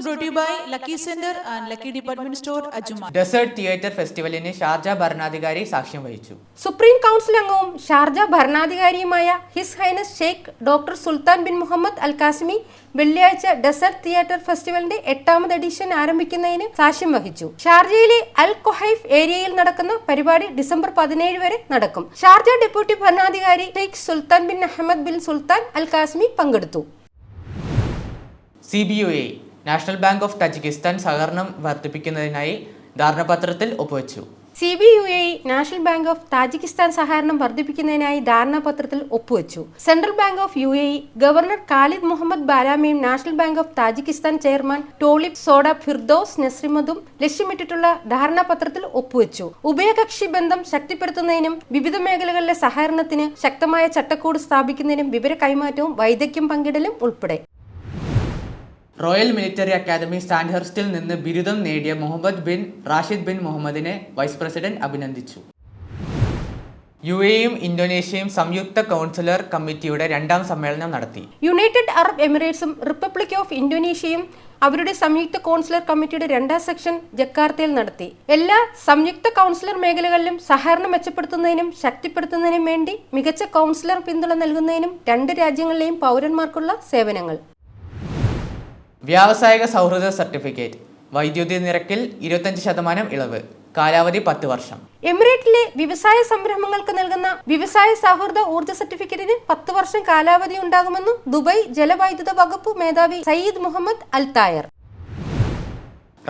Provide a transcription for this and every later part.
News brought to you by Lucky Center and Lucky Department Store, Ajuma. Desert theatre ഫെസ്റ്റിവലിന് Sharjah ഭരണാധികാരി സാക്ഷ്യം വഹിച്ചു. Supreme council അംഗവും Sharjah ഭരണാധികാരിയുമായ His Highness Sheikh doctor Sultan bin Muhammad Al Qasimi വെള്ളിയാഴ്ച desert theatre ഫെസ്റ്റിവലിന്റെ എട്ടാമത് edition ആരംഭിക്കുന്നതിന് സാക്ഷ്യം വഹിച്ചു. ഷാർജയിലെ അൽ കൊഹൈഫ് ഏരിയയിൽ നടക്കുന്ന പരിപാടി ഡിസംബർ പതിനേഴ് വരെ നടക്കും. ഷാർജ ഡെപ്യൂട്ടി ഭരണാധികാരി Sheikh Sultan bin Ahmed bin Sultan Al Qasimi പങ്കെടുത്തു. C B U A national bank of Tajikistan സഹകരണം വർദ്ധിപ്പിക്കുന്നതിനായി ധാരണാപത്രത്തിൽ ഒപ്പുവെച്ചു. C B U A national bank of Tajikistan സഹകരണം വർദ്ധിപ്പിക്കുന്നതിനായി ധാരണാപത്രത്തിൽ ഒപ്പുവെച്ചു. Central bank of U A governor Khalid Muhammad ബാരാമിയും national bank of Tajikistan chairman Tolib Soda Firdavs നസ്രിമദും ലക്ഷ്യമിട്ടിട്ടുള്ള ധാരണാപത്രത്തിൽ ഒപ്പുവെച്ചു. ഉഭയകക്ഷി ബന്ധം ശക്തിപ്പെടുത്തുന്നതിനും വിവിധ മേഖലകളിലെ സഹകരണത്തിന് ശക്തമായ ചട്ടക്കൂട് സ്ഥാപിക്കുന്നതിനും വിവര കൈമാറ്റവും വൈദഗ്ധ്യം പങ്കിടലും ഉൾപ്പെടെ. റോയൽ മിലിറ്ററി അക്കാദമി സ്റ്റാൻഡ്ഹർസ്റ്റിൽ നിന്ന് ബിരുദം നേടിയ മുഹമ്മദ് ബിൻ റാഷിദ് ബിൻ മുഹമ്മദിനെ വൈസ് പ്രസിഡന്റ് അഭിനന്ദിച്ചു. യു എയും ഇന്തോനേഷ്യയും സംയുക്ത കൗൺസിലർ കമ്മിറ്റിയുടെ രണ്ടാം സമ്മേളനം നടത്തി. യുണൈറ്റഡ് അറബ് എമിറേറ്റ്സും റിപ്പബ്ലിക് ഓഫ് ഇന്തോനേഷ്യയും അവരുടെ സംയുക്ത കൗൺസിലർ കമ്മിറ്റിയുടെ രണ്ടാം സെക്ഷൻ ജക്കാർത്തയിൽ നടത്തി. എല്ലാ സംയുക്ത കൗൺസിലർ മേഖലകളിലും സഹകരണം മെച്ചപ്പെടുത്തുന്നതിനും ശക്തിപ്പെടുത്തുന്നതിനും വേണ്ടി മികച്ച കൗൺസിലർ പിന്തുണ നൽകുന്നതിനും രണ്ട് രാജ്യങ്ങളിലെയും പൗരന്മാർക്കുള്ള സേവനങ്ങൾ. വ്യാവസായിക സൗഹൃദ സർട്ടിഫിക്കറ്റ് വൈദ്യുതി നിരക്കിൽ ഇരുപത്തഞ്ച് ശതമാനം ഇളവ് കാലാവധി പത്ത് വർഷം. എമിറേറ്റിലെ വ്യവസായ സംരംഭങ്ങൾക്ക് നൽകുന്ന വ്യവസായ സൗഹൃദ ഊർജ സർട്ടിഫിക്കറ്റിന് പത്ത് വർഷം കാലാവധി ഉണ്ടാകുമെന്നും ദുബായ് ജലവൈദ്യുത വകുപ്പ് മേധാവി സയ്യിദ് മുഹമ്മദ് അൽതായർ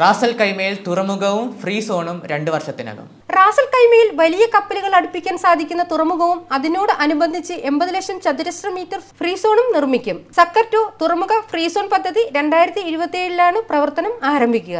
റാസൽ കൈമയിൽ തുറമുഖവും ഫ്രീ സോണും രണ്ട് വർഷത്തിനകം. റാസൽ കൈമയിൽ വലിയ കപ്പലുകൾ അടുപ്പിക്കാൻ സാധിക്കുന്ന തുറമുഖവും അതിനോട് അനുബന്ധിച്ച് എൺപത് ലക്ഷം ചതുരശ്ര മീറ്റർ ഫ്രീ സോണും നിർമ്മിക്കും. സക്കർ ടു തുറമുഖ ഫ്രീ സോൺ പദ്ധതി രണ്ടായിരത്തി ഇരുപത്തിയേഴിലാണ് പ്രവർത്തനം ആരംഭിക്കുക.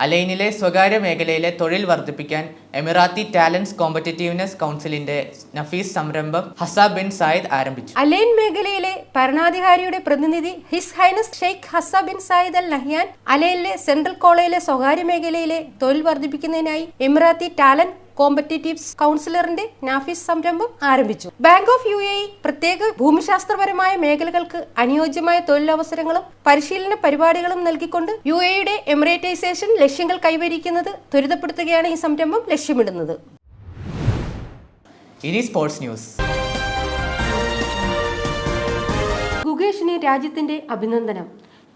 അലൈനിലെ സ്വകാര്യ മേഖലയിലെ തൊഴിൽ വർദ്ധിപ്പിക്കാൻ എമിറാത്തി ടാലൻസ് കോമ്പറ്റീവ്നെസ് കൗൺസിലിന്റെ നഫീസ് സംരംഭം ഹസ ബിൻ സായിദ് ആരംഭിച്ചു. അലൈൻ മേഖലയിലെ ഭരണാധികാരിയുടെ പ്രതിനിധി His Highness Sheikh Hazza bin Zayed Al Nahyan അലൈനിലെ central കോളേജിലെ സ്വകാര്യ മേഖലയിലെ തൊഴിൽ വർദ്ധിപ്പിക്കുന്നതിനായി എമിറാത്തി ടാലന്റ് കോമ്പറ്റീറ്റീവ്സ് കൗൺസിലറിന്റെ നാഫീസ് സംരംഭം ആരംഭിച്ചു. ബാങ്ക് ഓഫ് യു എ പ്രത്യേക ഭൂമിശാസ്ത്രപരമായ മേഖലകൾക്ക് അനുയോജ്യമായ തൊഴിലവസരങ്ങളും പരിശീലന പരിപാടികളും നൽകിക്കൊണ്ട് യു എയുടെ എമിറേറ്റൈസേഷൻ ലക്ഷ്യങ്ങൾ കൈവരിക്കുന്നത് ത്വരിതപ്പെടുത്തുകയാണ് ഈ സംരംഭം ലക്ഷ്യമിടുന്നത്. ഇനി സ്പോർട്സ് ന്യൂസ് ഗുഗേഷിന് രാജ്യത്തിന്റെ അഭിനന്ദനം.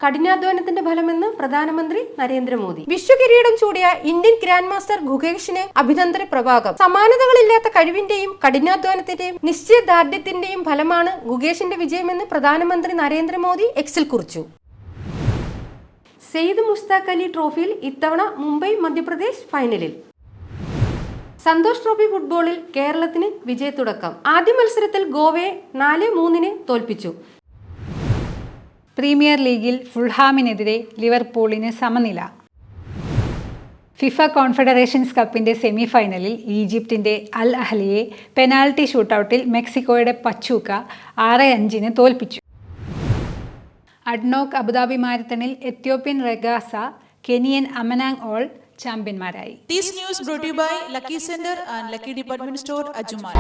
കഠിനാധ്വാനത്തിന്റെ ഫലമെന്ന് പ്രധാനമന്ത്രി നരേന്ദ്രമോദി. വിശ്വകിരീടം ചൂടിയ ഇന്ത്യൻ ഗ്രാൻഡ് മാസ്റ്റർ ഗുഹേഷിന് അഭിനന്ദന പ്രഭാഗം. സമാനതകളില്ലാത്ത കഴിവിന്റെയും കഠിനാധ്വാനത്തിന്റെയും നിശ്ചയദാർഢ്യത്തിന്റെയും ഫലമാണ് ഗുഗേഷിന്റെ വിജയമെന്ന് പ്രധാനമന്ത്രി നരേന്ദ്രമോദി എക്സിൽ കുറിച്ചു. സെയ്ദ് മുസ്താഖ് അലി ട്രോഫിയിൽ ഇത്തവണ മുംബൈ മധ്യപ്രദേശ് ഫൈനലിൽ. സന്തോഷ് ട്രോഫി ഫുട്ബോളിൽ കേരളത്തിന് വിജയത്തുടക്കം. ആദ്യ മത്സരത്തിൽ ഗോവയെ നാല് മൂന്നിന് തോൽപ്പിച്ചു. പ്രീമിയർ ലീഗിൽ ഫുൾഹാമിനെതിരെ ലിവർപൂളിന് സമനില. ഫിഫ കോൺഫെഡറേഷൻസ് കപ്പിന്റെ സെമി ഫൈനലിൽ ഈജിപ്തിന്റെ അൽ അഹ്ലിയെ പെനാൽറ്റി ഷൂട്ടൌട്ടിൽ മെക്സിക്കോയുടെ പച്ചൂക്ക ആറ് അഞ്ചിന് തോൽപ്പിച്ചു. അഡ്നോക്ക് അബുദാബി മാരത്തണിൽ എത്യോപ്യൻ റെഗാസ കെനിയൻ അമനാങ് ഓൾ ചാമ്പ്യന്മാരായി. News brought lucky centre and Lucky Department Store, Ajuma.